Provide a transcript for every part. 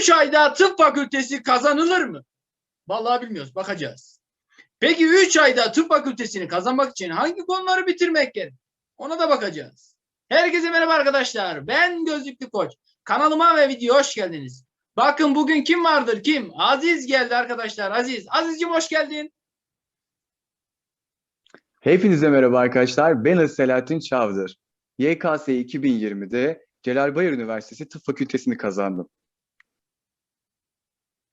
3 ayda tıp fakültesi kazanılır mı? Vallahi bilmiyoruz. Bakacağız. Peki 3 ayda tıp fakültesini kazanmak için hangi konuları bitirmek gerek? Ona da bakacağız. Herkese merhaba arkadaşlar. Ben Gözlüklü Koç. Kanalıma ve videoya hoş geldiniz. Bakın bugün kim vardır? Kim? Aziz geldi arkadaşlar. Aziz. Azizciğim hoş geldin. Hepinize merhaba arkadaşlar. Ben Selahattin Çavdar. YKS 2020'de Celal Bayar Üniversitesi Tıp Fakültesini kazandım.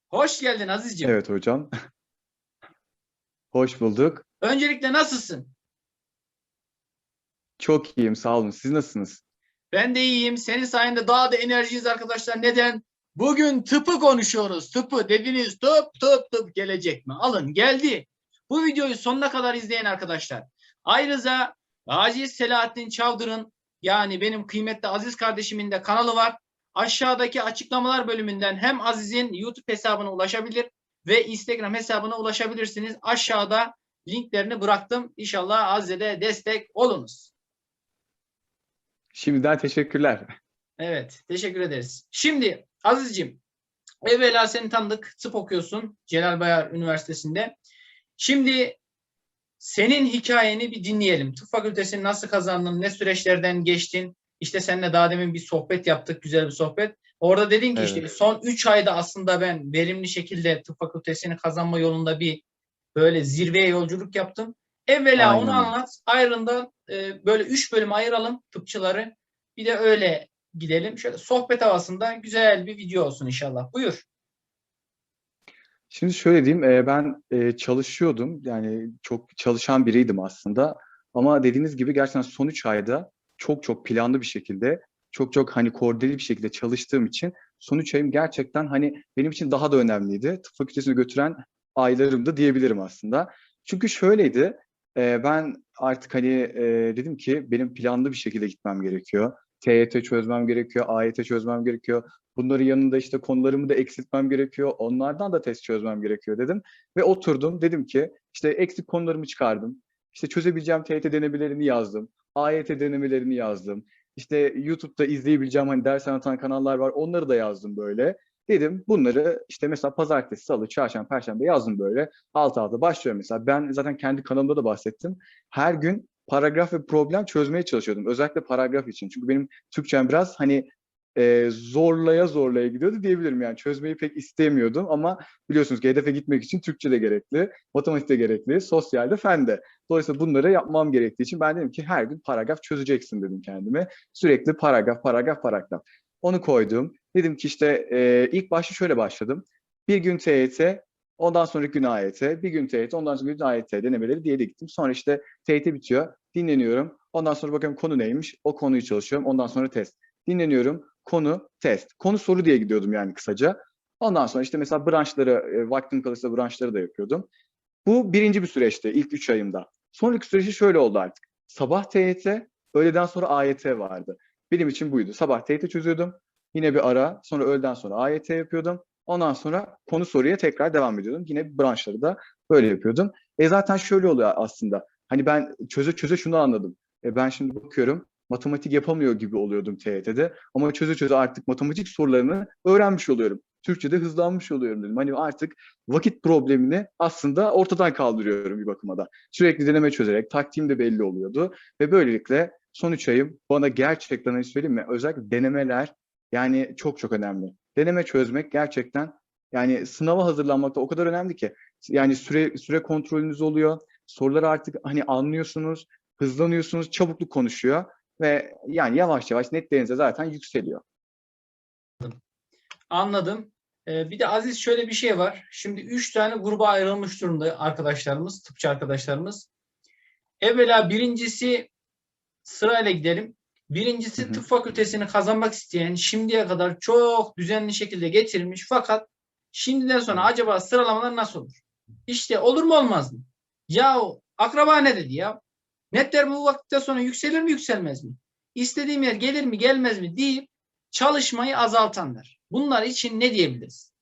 Hoş geldin Azizciğim. Evet hocam. Hoş bulduk. Öncelikle nasılsın? Çok iyiyim, sağ olun. Siz nasılsınız? Ben de iyiyim. Senin sayende daha da enerjiyiz arkadaşlar. Neden? Bugün tıpı konuşuyoruz. Tıpı dediniz tıp tıp tıp gelecek mi? Alın geldi. Bu videoyu sonuna kadar izleyin arkadaşlar. Ayrıca Aziz Selahattin Çavdır'ın yani benim kıymetli Aziz kardeşimin de kanalı var. Aşağıdaki açıklamalar bölümünden hem Aziz'in YouTube hesabına ulaşabilir ve Instagram hesabına ulaşabilirsiniz. Aşağıda linklerini bıraktım. İnşallah Aziz'e de destek olunuz. Şimdiden teşekkürler. Evet, teşekkür ederiz. Şimdi Aziz'cim, evvela seni tanıdık, tıp okuyorsun Celal Bayar Üniversitesi'nde. Şimdi senin hikayeni bir dinleyelim. Tıp fakültesini nasıl kazandın, ne süreçlerden geçtin? İşte seninle daha demin bir sohbet yaptık, güzel bir sohbet. Orada dedin ki işte Evet. son 3 ayda aslında ben verimli şekilde tıp fakültesini kazanma yolunda bir böyle zirveye yolculuk yaptım. Evvela Aynen onu anlat. Ayrında e, böyle 3 bölüme ayıralım tıpçıları. Bir de öyle gidelim. Şöyle sohbet havasında güzel bir video olsun inşallah. Buyur. Şimdi şöyle diyeyim, e, ben e, çalışıyordum. Yani çok çalışan biriydim aslında. Ama dediğiniz gibi gerçekten son 3 ayda çok çok planlı bir şekilde, çok çok hani koordineli bir şekilde çalıştığım için son 3 ayım gerçekten hani benim için daha da önemliydi. Tıp fakültesine götüren aylarımdı diyebilirim aslında. Çünkü şöyleydi, e, ben artık hani e, dedim ki benim planlı bir şekilde gitmem gerekiyor. TYT çözmem gerekiyor, AYT çözmem gerekiyor. Bunların yanında işte konularımı da eksiltmem gerekiyor. Onlardan da test çözmem gerekiyor dedim. Ve oturdum dedim ki işte eksik konularımı çıkardım. İşte çözebileceğim TYT denemelerini yazdım. AYT denemelerini yazdım. İşte YouTube'da izleyebileceğim hani ders anlatan kanallar var. Onları da yazdım böyle. Dedim bunları işte mesela pazartesi, salı, çarşamba, perşembe yazdım böyle. Alt alta başlıyorum mesela. Ben zaten kendi kanalımda da bahsettim. Her gün paragraf ve problem çözmeye çalışıyordum. Özellikle paragraf için. Çünkü benim Türkçem biraz hani e, zorlaya zorlaya gidiyordu diyebilirim yani çözmeyi pek istemiyordum ama biliyorsunuz ki hedefe gitmek için Türkçe de gerekli, matematik de gerekli, sosyal de fen de. Dolayısıyla bunları yapmam gerektiği için ben dedim ki her gün paragraf çözeceksin dedim kendime. Sürekli paragraf, paragraf, paragraf. Onu koydum. Dedim ki işte e, ilk başta şöyle başladım. Bir gün TYT, ondan sonra gün AYT, bir gün TYT, ondan sonra gün AYT denemeleri diye de gittim. Sonra işte TYT bitiyor, dinleniyorum. Ondan sonra bakıyorum konu neymiş, o konuyu çalışıyorum. Ondan sonra test. Dinleniyorum, konu, test. Konu soru diye gidiyordum yani kısaca. Ondan sonra işte mesela branşları, e, vaktim kalırsa branşları da yapıyordum. Bu birinci bir süreçti ilk üç ayımda. Sonraki süreci şöyle oldu artık. Sabah TYT, öğleden sonra AYT vardı. Benim için buydu. Sabah TYT çözüyordum. Yine bir ara, sonra öğleden sonra AYT yapıyordum. Ondan sonra konu soruya tekrar devam ediyordum. Yine branşları da böyle yapıyordum. E zaten şöyle oluyor aslında. Hani ben çöze çöze şunu anladım. E ben şimdi bakıyorum matematik yapamıyor gibi oluyordum TYT'de. Ama çöze çöze artık matematik sorularını öğrenmiş oluyorum. Türkçe'de hızlanmış oluyorum dedim. Hani artık vakit problemini aslında ortadan kaldırıyorum bir bakıma da. Sürekli deneme çözerek taktiğim de belli oluyordu. Ve böylelikle son üç ayım bana gerçekten hani söyleyeyim mi? Özellikle denemeler yani çok çok önemli. Deneme çözmek gerçekten yani sınava hazırlanmakta o kadar önemli ki. Yani süre süre kontrolünüz oluyor. Soruları artık hani anlıyorsunuz, hızlanıyorsunuz, çabukluk konuşuyor ve yani yavaş yavaş netlerinize zaten yükseliyor. Anladım. Ee, bir de Aziz şöyle bir şey var. Şimdi üç tane gruba ayrılmış durumda arkadaşlarımız, tıpçı arkadaşlarımız. Evvela birincisi sırayla gidelim. Birincisi Hı hı. tıp fakültesini kazanmak isteyen şimdiye kadar çok düzenli şekilde getirmiş fakat şimdiden sonra acaba sıralamalar nasıl olur? İşte olur mu olmaz mı? Ya akraba ne dedi ya? Netler bu vakitte sonra yükselir mi yükselmez mi? İstediğim yer gelir mi gelmez mi deyip çalışmayı azaltanlar. Bunlar için ne diyebiliriz?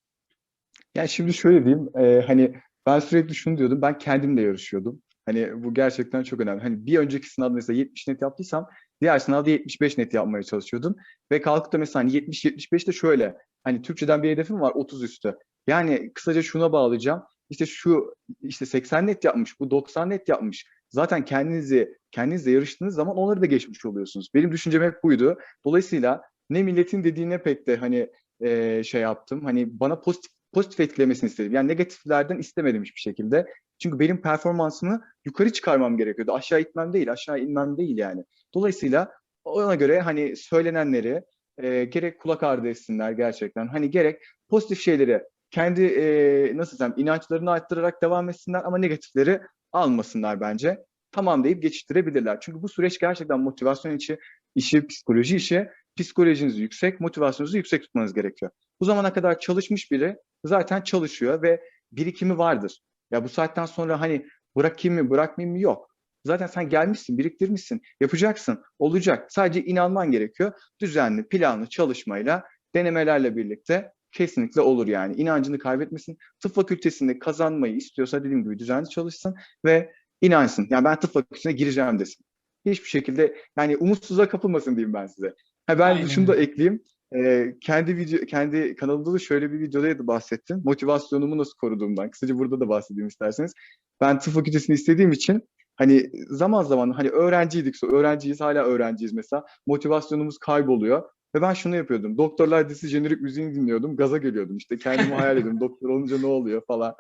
Yani şimdi şöyle diyeyim, e, hani ben sürekli şunu diyordum, ben kendimle yarışıyordum. Hani bu gerçekten çok önemli. Hani bir önceki sınavda mesela 70 net yaptıysam diğer sınavda 75 net yapmaya çalışıyordum. Ve kalkıp da mesela hani 70-75 de şöyle. Hani Türkçeden bir hedefim var 30 üstü. Yani kısaca şuna bağlayacağım. İşte şu işte 80 net yapmış, bu 90 net yapmış. Zaten kendinizi kendinizle yarıştığınız zaman onları da geçmiş oluyorsunuz. Benim düşüncem hep buydu. Dolayısıyla ne milletin dediğine pek de hani e, şey yaptım. Hani bana pozitif pozitif etkilemesini istedim. Yani negatiflerden istemedim hiçbir şekilde. Çünkü benim performansımı yukarı çıkarmam gerekiyordu. Aşağı itmem değil, aşağı inmem değil yani. Dolayısıyla ona göre hani söylenenleri e, gerek kulak ardı etsinler gerçekten. Hani gerek pozitif şeyleri kendi e, nasıl desem inançlarını arttırarak devam etsinler ama negatifleri almasınlar bence. Tamam deyip geçiştirebilirler. Çünkü bu süreç gerçekten motivasyon işi, işi, psikoloji işi. Psikolojinizi yüksek, motivasyonunuzu yüksek tutmanız gerekiyor. Bu zamana kadar çalışmış biri zaten çalışıyor ve birikimi vardır. Ya bu saatten sonra hani bırakayım mı, bırakmayayım mı yok. Zaten sen gelmişsin, biriktirmişsin, yapacaksın, olacak. Sadece inanman gerekiyor. Düzenli, planlı çalışmayla, denemelerle birlikte kesinlikle olur yani. İnancını kaybetmesin. Tıp fakültesinde kazanmayı istiyorsa dediğim gibi düzenli çalışsın ve inansın. Yani ben tıp fakültesine gireceğim desin. Hiçbir şekilde yani umutsuzluğa kapılmasın diyeyim ben size. Ha ben Aynen şunu da ekleyeyim. Ee, kendi video, kendi kanalımda da şöyle bir videoda da bahsettim. Motivasyonumu nasıl koruduğumdan. Kısaca burada da bahsedeyim isterseniz. Ben tıp fakültesini istediğim için hani zaman zaman hani öğrenciydik, öğrenciyiz hala öğrenciyiz mesela. Motivasyonumuz kayboluyor. Ve ben şunu yapıyordum. Doktorlar dizisi jenerik müziğini dinliyordum. Gaza geliyordum. İşte kendimi hayal ediyordum. Doktor olunca ne oluyor falan.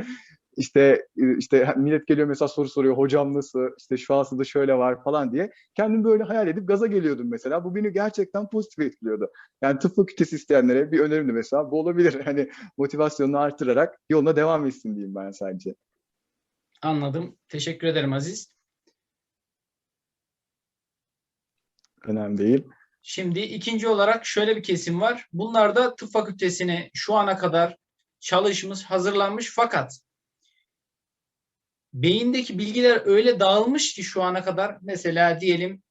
İşte işte millet geliyor mesela soru soruyor. Hocam nasıl? İşte şu hastada şöyle var falan diye. Kendimi böyle hayal edip gaza geliyordum mesela. Bu beni gerçekten pozitif etkiliyordu. Yani tıp fakültesi isteyenlere bir önerim de mesela bu olabilir. Hani motivasyonunu artırarak yoluna devam etsin diyeyim ben sadece. Anladım. Teşekkür ederim Aziz. Önemli değil. Şimdi ikinci olarak şöyle bir kesim var. Bunlar da tıp fakültesine şu ana kadar çalışmış, hazırlanmış fakat beyindeki bilgiler öyle dağılmış ki şu ana kadar mesela diyelim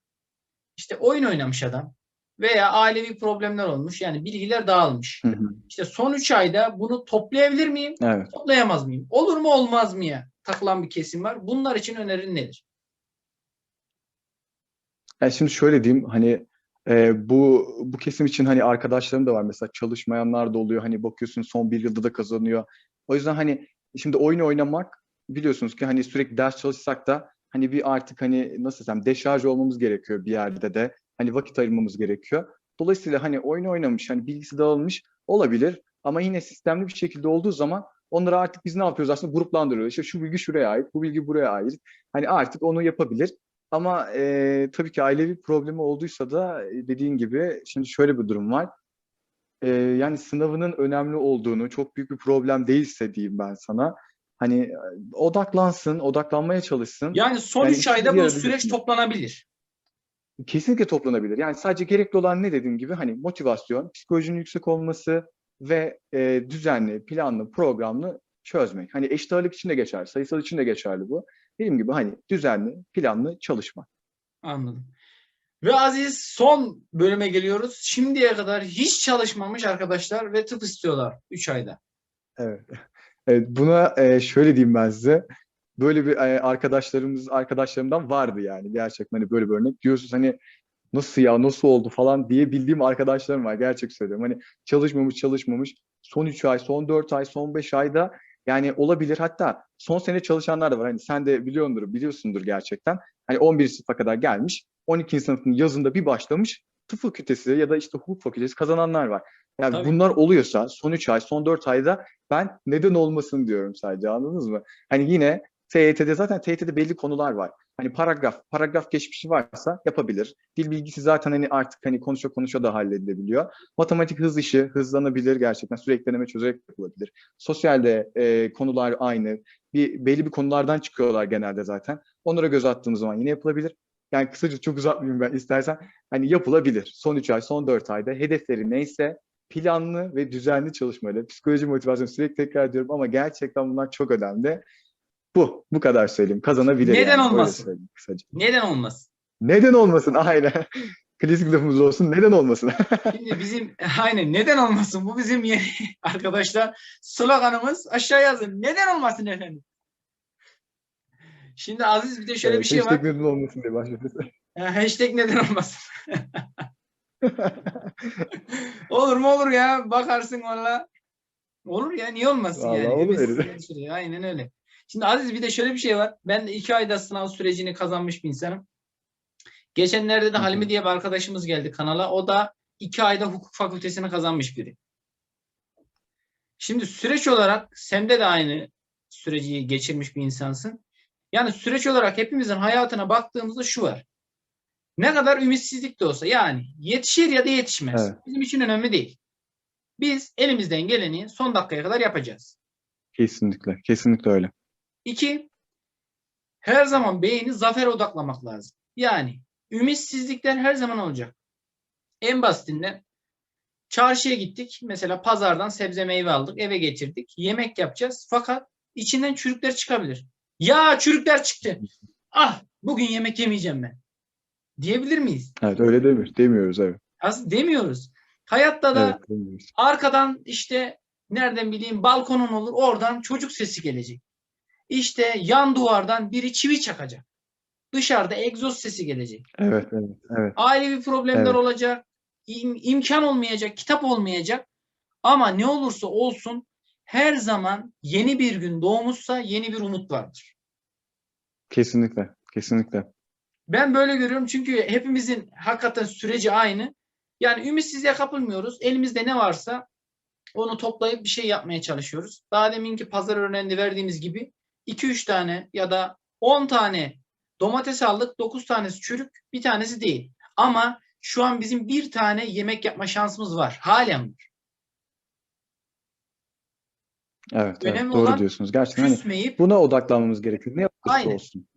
işte oyun oynamış adam veya ailevi problemler olmuş yani bilgiler dağılmış. Hı hı. İşte son 3 ayda bunu toplayabilir miyim? Evet. Toplayamaz mıyım? Olur mu olmaz mı ya? Takılan bir kesim var. Bunlar için önerin nedir? Yani şimdi şöyle diyeyim hani e, bu bu kesim için hani arkadaşlarım da var mesela çalışmayanlar da oluyor hani bakıyorsun son bir yılda da kazanıyor. O yüzden hani şimdi oyun oynamak biliyorsunuz ki hani sürekli ders çalışsak da hani bir artık hani nasıl desem deşarj olmamız gerekiyor bir yerde de hani vakit ayırmamız gerekiyor. Dolayısıyla hani oyun oynamış hani bilgisi dağılmış olabilir ama yine sistemli bir şekilde olduğu zaman onları artık biz ne yapıyoruz aslında gruplandırıyoruz. İşte şu bilgi şuraya ait, bu bilgi buraya ait. Hani artık onu yapabilir. Ama e, tabii ki ailevi problemi olduysa da dediğin gibi şimdi şöyle bir durum var. E, yani sınavının önemli olduğunu, çok büyük bir problem değilse diyeyim ben sana. Hani odaklansın, odaklanmaya çalışsın. Yani son Yani 3 ayda bu süreç toplanabilir. Kesinlikle toplanabilir. Yani sadece gerekli olan ne dediğim gibi hani motivasyon, psikolojinin yüksek olması ve e, düzenli, planlı, programlı çözmek. Hani eşit ağırlık için de geçerli, sayısal için de geçerli bu. Dediğim gibi hani düzenli, planlı çalışma. Anladım. Ve Aziz son bölüme geliyoruz. Şimdiye kadar hiç çalışmamış arkadaşlar ve tıp istiyorlar 3 ayda. Evet. Evet, buna e, şöyle diyeyim ben size. Böyle bir e, arkadaşlarımız arkadaşlarımdan vardı yani gerçekten hani böyle bir örnek. Diyorsunuz hani nasıl ya nasıl oldu falan diye bildiğim arkadaşlarım var. Gerçek söylüyorum. Hani çalışmamış çalışmamış. Son 3 ay, son 4 ay, son 5 ayda yani olabilir. Hatta son sene çalışanlar da var. Hani sen de biliyordur, biliyorsundur gerçekten. Hani 11 sınıfa kadar gelmiş. 12. sınıfın yazında bir başlamış. Tıp fakültesi ya da işte hukuk fakültesi kazananlar var. Yani Tabii. bunlar oluyorsa son 3 ay, son 4 ayda ben neden olmasın diyorum sadece anladınız mı? Hani yine TYT'de zaten TYT'de belli konular var. Hani paragraf, paragraf geçmişi varsa yapabilir. Dil bilgisi zaten hani artık hani konuşa konuşa da halledilebiliyor. Matematik hız işi hızlanabilir gerçekten. Sürekli deneme çözerek yapılabilir. Sosyalde e, konular aynı. Bir belli bir konulardan çıkıyorlar genelde zaten. Onlara göz attığımız zaman yine yapılabilir. Yani kısaca çok uzatmayayım ben istersen. Hani yapılabilir. Son 3 ay, son 4 ayda hedefleri neyse planlı ve düzenli çalışmayla, psikoloji motivasyon sürekli tekrar ediyorum ama gerçekten bunlar çok önemli. Bu, bu kadar söyleyeyim. Kazanabilir Neden yani. Olmasın? Neden olmasın? Neden olmasın? Aynen. Klasik lafımız olsun. Neden olmasın? Şimdi bizim aynen neden olmasın? Bu bizim yeni arkadaşlar sloganımız. Aşağı yazın. Neden olmasın efendim? Şimdi Aziz bir de şöyle Evet, bir şey var. hashtag neden olmasın diye başlıyoruz. Ha, Hashtag neden olmasın? Olur mu olur ya bakarsın valla. Olur ya niye olmasın Vallahi yani. olur yani sürüyor, Aynen öyle. Şimdi Aziz bir de şöyle bir şey var. Ben iki ayda sınav sürecini kazanmış bir insanım. Geçenlerde de. Halime diye bir arkadaşımız geldi kanala. O da iki ayda hukuk fakültesini kazanmış biri. Şimdi süreç olarak sende de aynı süreci geçirmiş bir insansın. Yani süreç olarak hepimizin hayatına baktığımızda şu var. Ne kadar ümitsizlik de olsa yani yetişir ya da yetişmez. Evet. Bizim için önemli değil. Biz elimizden geleni son dakikaya kadar yapacağız. Kesinlikle. Kesinlikle öyle. İki, her zaman beyni zafere odaklamak lazım. Yani ümitsizlikler her zaman olacak. En basitinden çarşıya gittik. Mesela pazardan sebze meyve aldık. Eve getirdik. Yemek yapacağız. Fakat içinden çürükler çıkabilir. Ya çürükler çıktı. Ah bugün yemek yemeyeceğim ben. Diyebilir miyiz? Evet öyle demiyoruz. Demiyoruz evet. Aslında demiyoruz. Hayatta da Evet. Arkadan işte nereden bileyim balkonun olur oradan çocuk sesi gelecek. İşte yan duvardan biri çivi çakacak. Dışarıda egzoz sesi gelecek. Evet, evet, evet. Ailevi problemler Evet. olacak. im- imkan olmayacak, kitap olmayacak. Ama ne olursa olsun her zaman yeni bir gün doğmuşsa yeni bir umut vardır. Kesinlikle. Kesinlikle. Ben böyle görüyorum çünkü hepimizin hakikaten süreci aynı. Yani ümitsizliğe kapılmıyoruz. Elimizde ne varsa onu toplayıp bir şey yapmaya çalışıyoruz. Daha deminki pazar örneğinde verdiğimiz gibi 2-3 tane ya da 10 tane domates aldık. 9 tanesi çürük, bir tanesi değil. Ama şu an bizim bir tane yemek yapma şansımız var. Halen var. Evet, evet. Doğru diyorsunuz. Gerçekten hani Küsmeyip buna odaklanmamız gerekiyor. Ne olursa Aynen. olsun.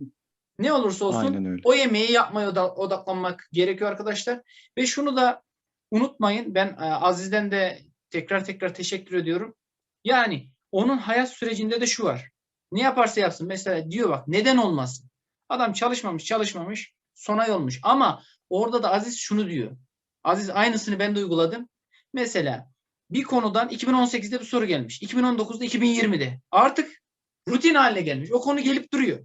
ne olursa olsun o yemeği yapmaya oda- odaklanmak gerekiyor arkadaşlar. Ve şunu da unutmayın. Ben e, Aziz'den de tekrar tekrar teşekkür ediyorum. Yani onun hayat sürecinde de şu var. Ne yaparsa yapsın. Mesela diyor bak neden olmasın? Adam çalışmamış çalışmamış sona olmuş. Ama orada da Aziz şunu diyor. Aziz aynısını ben de uyguladım. Mesela bir konudan 2018'de bir soru gelmiş. 2019'da 2020'de. Artık rutin haline gelmiş. O konu gelip duruyor.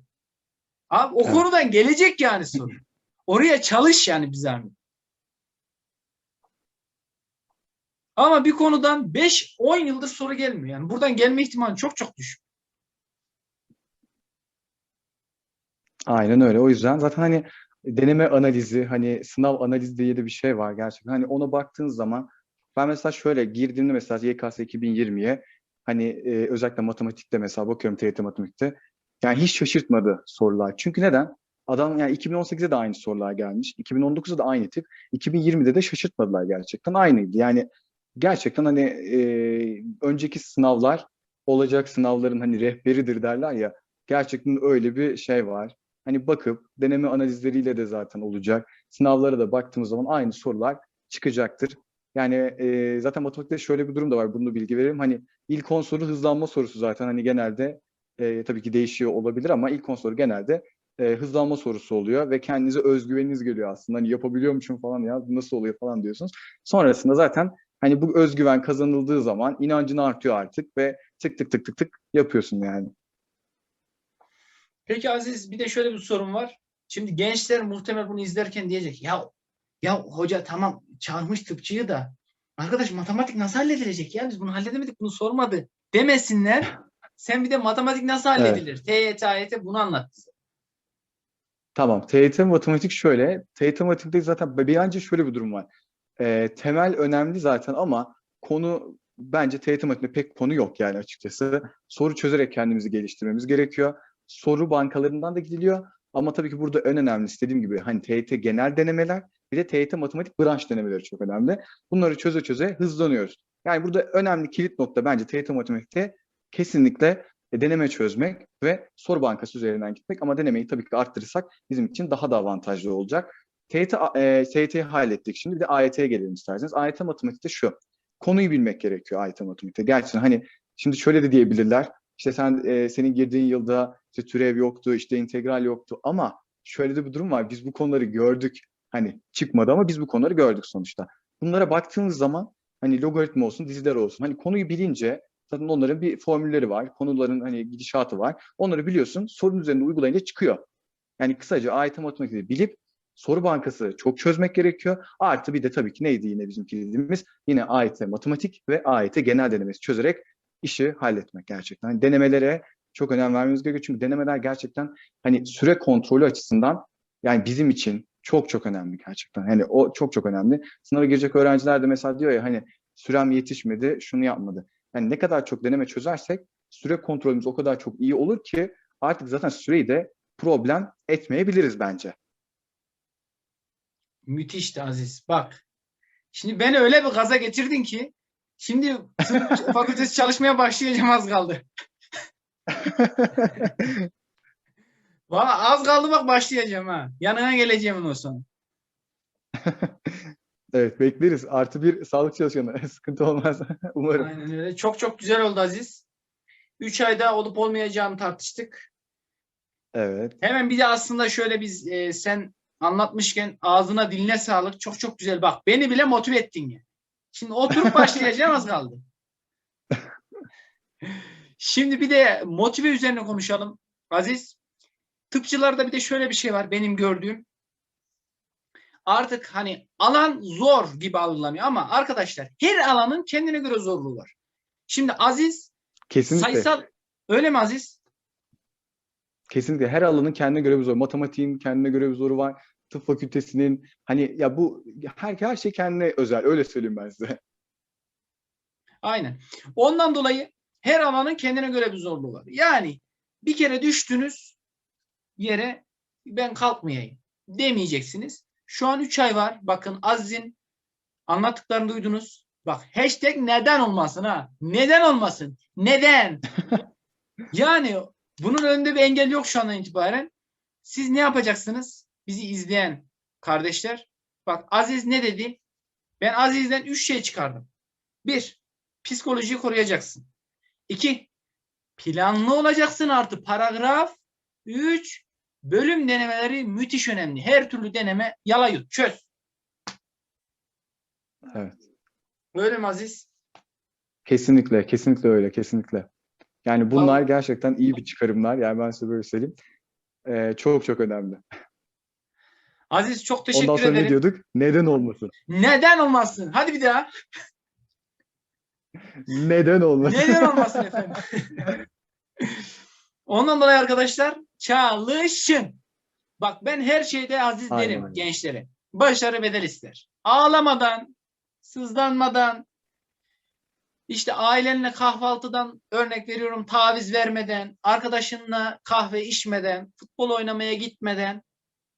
Abi o Evet. konudan gelecek yani soru. Oraya çalış yani bir zahmet. Ama bir konudan 5-10 yıldır soru gelmiyor. Yani buradan gelme ihtimali çok çok düşük. Aynen öyle. O yüzden zaten hani deneme analizi, hani sınav analizi diye de bir şey var gerçekten. Hani ona baktığın zaman ben mesela şöyle girdiğimde mesela YKS 2020'ye hani e, özellikle matematikte mesela bakıyorum TYT matematikte yani hiç şaşırtmadı sorular. Çünkü neden? Adam yani 2018'de de aynı sorular gelmiş. 2019'da da aynı tip. 2020'de de şaşırtmadılar gerçekten. Aynıydı. Yani gerçekten hani e, önceki sınavlar olacak sınavların hani rehberidir derler ya. Gerçekten öyle bir şey var. Hani bakıp deneme analizleriyle de zaten olacak. Sınavlara da baktığımız zaman aynı sorular çıkacaktır. Yani e, zaten matematikte şöyle bir durum da var. Bunu bilgi veririm. Hani ilk 10 soru hızlanma sorusu zaten hani genelde e, tabii ki değişiyor olabilir ama ilk 10 soru genelde e, hızlanma sorusu oluyor ve kendinize özgüveniniz geliyor aslında. Hani yapabiliyormuşum falan ya nasıl oluyor falan diyorsunuz. Sonrasında zaten hani bu özgüven kazanıldığı zaman inancın artıyor artık ve tık tık tık tık tık yapıyorsun yani. Peki Aziz bir de şöyle bir sorun var. Şimdi gençler muhtemel bunu izlerken diyecek ya ya hoca tamam çağırmış tıpçıyı da arkadaş matematik nasıl halledilecek ya biz bunu halledemedik bunu sormadı demesinler. Sen bir de matematik nasıl Evet. halledilir? TYT, AYT bunu anlat bize. Tamam. TYT matematik şöyle. TYT matematikte zaten bence şöyle bir durum var. Ee, temel önemli zaten ama konu bence TYT matematikte pek konu yok yani açıkçası. Soru çözerek kendimizi geliştirmemiz gerekiyor. Soru bankalarından da gidiliyor. Ama tabii ki burada en önemlisi dediğim gibi hani TYT genel denemeler bir de TYT matematik branş denemeleri çok önemli. Bunları çöze çöze hızlanıyoruz. Yani burada önemli kilit nokta bence TYT matematikte kesinlikle e, deneme çözmek ve soru bankası üzerinden gitmek ama denemeyi tabii ki arttırırsak bizim için daha da avantajlı olacak. TYT, e, TYT'yi hallettik şimdi bir de AYT'ye gelelim isterseniz. AYT matematikte şu, konuyu bilmek gerekiyor AYT matematikte. Gerçekten hani şimdi şöyle de diyebilirler, işte sen e, senin girdiğin yılda işte türev yoktu, işte integral yoktu ama şöyle de bir durum var, biz bu konuları gördük. Hani çıkmadı ama biz bu konuları gördük sonuçta. Bunlara baktığımız zaman hani logaritma olsun, diziler olsun, hani konuyu bilince Zaten onların bir formülleri var. Konuların hani gidişatı var. Onları biliyorsun. Sorun üzerinde uygulayınca çıkıyor. Yani kısaca AYT matematikte bilip soru bankası çok çözmek gerekiyor. Artı bir de tabii ki neydi yine bizim kilidimiz? Yine AYT matematik ve AYT genel denemesi çözerek işi halletmek gerçekten. Hani denemelere çok önem vermemiz gerekiyor. Çünkü denemeler gerçekten hani süre kontrolü açısından yani bizim için çok çok önemli gerçekten. Hani o çok çok önemli. Sınava girecek öğrenciler de mesela diyor ya hani sürem yetişmedi, şunu yapmadı. Yani ne kadar çok deneme çözersek süre kontrolümüz o kadar çok iyi olur ki artık zaten süreyi de problem etmeyebiliriz bence. Müthişti Aziz. Bak. Şimdi beni öyle bir gaza getirdin ki şimdi fakültesi çalışmaya başlayacağım az kaldı. Valla az kaldı bak başlayacağım ha. Yanına geleceğim ondan sonra. evet bekleriz. Artı bir sağlık çalışanı. Sıkıntı olmaz. Umarım. Aynen öyle. Çok çok güzel oldu Aziz. 3 ayda olup olmayacağını tartıştık. Evet. Hemen bir de aslında şöyle biz e, sen anlatmışken ağzına diline sağlık. Çok çok güzel. Bak beni bile motive ettin ya. Şimdi oturup başlayacağım az kaldı. Şimdi bir de motive üzerine konuşalım. Aziz, tıpçılarda bir de şöyle bir şey var benim gördüğüm. Artık hani alan zor gibi algılanıyor ama arkadaşlar her alanın kendine göre zorluğu var. Şimdi Aziz Kesinlikle. sayısal öyle mi Aziz? Kesinlikle her alanın kendine göre bir zoru. Matematiğin kendine göre bir zoru var. Tıp fakültesinin hani ya bu her her şey kendine özel. Öyle söyleyeyim ben size. Aynen. Ondan dolayı her alanın kendine göre bir zorluğu var. Yani bir kere düştünüz yere ben kalkmayayım demeyeceksiniz. Şu an 3 ay var. Bakın Aziz'in anlattıklarını duydunuz. Bak hashtag neden olmasın ha. Neden olmasın? Neden? yani bunun önünde bir engel yok şu andan itibaren. Siz ne yapacaksınız? Bizi izleyen kardeşler. Bak Aziz ne dedi? Ben Aziz'den 3 şey çıkardım. Bir, psikolojiyi koruyacaksın. İki, planlı olacaksın artı paragraf. Üç, bölüm denemeleri müthiş önemli. Her türlü deneme yala yut, çöz. Evet. Öyle mi Aziz? Kesinlikle, kesinlikle öyle, kesinlikle. Yani bunlar gerçekten iyi bir çıkarımlar. Yani ben size böyle söyleyeyim. Ee, çok çok önemli. Aziz çok teşekkür Ondan sonra ederim. ne diyorduk? Neden olmasın? Neden olmasın? Hadi bir daha. Neden olmasın? Neden olmasın efendim? Ondan dolayı arkadaşlar çalışın. Bak ben her şeyde aziz Aynen derim öyle. gençlere. Başarı bedel ister. Ağlamadan, sızlanmadan, işte ailenle kahvaltıdan örnek veriyorum taviz vermeden, arkadaşınla kahve içmeden, futbol oynamaya gitmeden,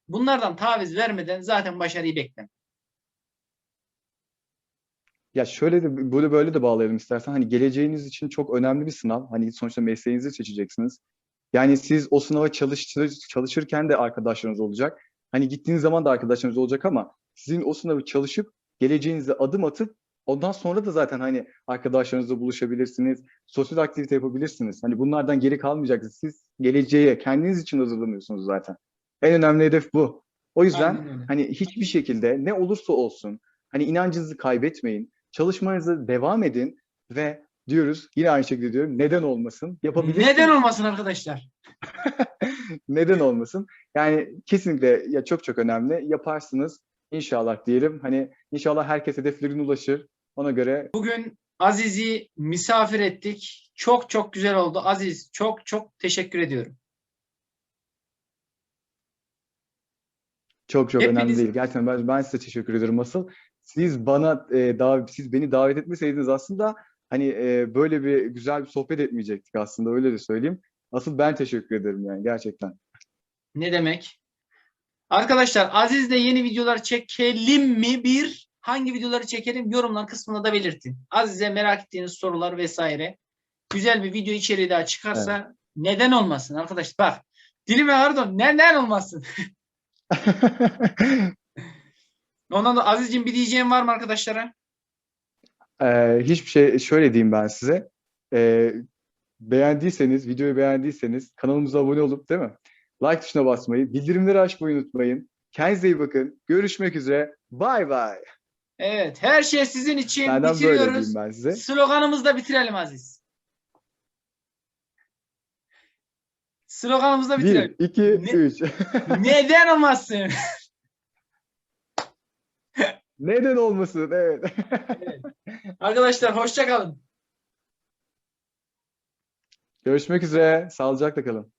bunlardan taviz vermeden zaten başarıyı bekleme. Ya şöyle de böyle böyle de bağlayalım istersen. Hani geleceğiniz için çok önemli bir sınav. Hani sonuçta mesleğinizi seçeceksiniz. Yani siz o sınava çalıştır, çalışırken de arkadaşlarınız olacak. Hani gittiğiniz zaman da arkadaşlarınız olacak ama sizin o sınavı çalışıp geleceğinize adım atıp ondan sonra da zaten hani arkadaşlarınızla buluşabilirsiniz. Sosyal aktivite yapabilirsiniz. Hani bunlardan geri kalmayacaksınız. Siz geleceğe kendiniz için hazırlanıyorsunuz zaten. En önemli hedef bu. O yüzden hani hiçbir şekilde ne olursa olsun hani inancınızı kaybetmeyin. Çalışmanıza devam edin ve diyoruz yine aynı şekilde diyorum neden olmasın yapabilirsiniz. Neden olmasın arkadaşlar? Neden olmasın? Yani kesinlikle ya çok çok önemli. Yaparsınız inşallah diyelim. Hani inşallah herkes hedeflerine ulaşır. Ona göre Bugün Aziz'i misafir ettik. Çok çok güzel oldu. Aziz çok çok teşekkür ediyorum. Çok çok önemli Hepiniz- değil. Gerçekten ben, ben size teşekkür ederim asıl. Siz bana e, dav- siz beni davet etmeseydiniz aslında hani e, böyle bir güzel bir sohbet etmeyecektik aslında öyle de söyleyeyim. Asıl ben teşekkür ederim yani gerçekten. Ne demek? Arkadaşlar Aziz'le yeni videolar çekelim mi? Bir, hangi videoları çekelim? Yorumlar kısmına da belirtin. Aziz'e merak ettiğiniz sorular vesaire. Güzel bir video içeriği daha çıkarsa neden olmasın arkadaşlar? Bak dilime pardon neden olmasın? Ondan da Aziz'cim bir diyeceğim var mı arkadaşlara? Ee, hiçbir şey şöyle diyeyim ben size. Ee, beğendiyseniz, videoyu beğendiyseniz kanalımıza abone olup değil mi? Like tuşuna basmayı, bildirimleri açmayı unutmayın. Kendinize iyi bakın. Görüşmek üzere. Bay bay. Evet her şey sizin için Benden böyle bitiriyoruz. diyeyim ben size. Sloganımızı da bitirelim Aziz. Sloganımızla bitirelim. 1, 2, 3. Neden olmasın? Neden olmasın? Evet. evet. Arkadaşlar hoşça kalın. Görüşmek üzere. Sağlıcakla kalın.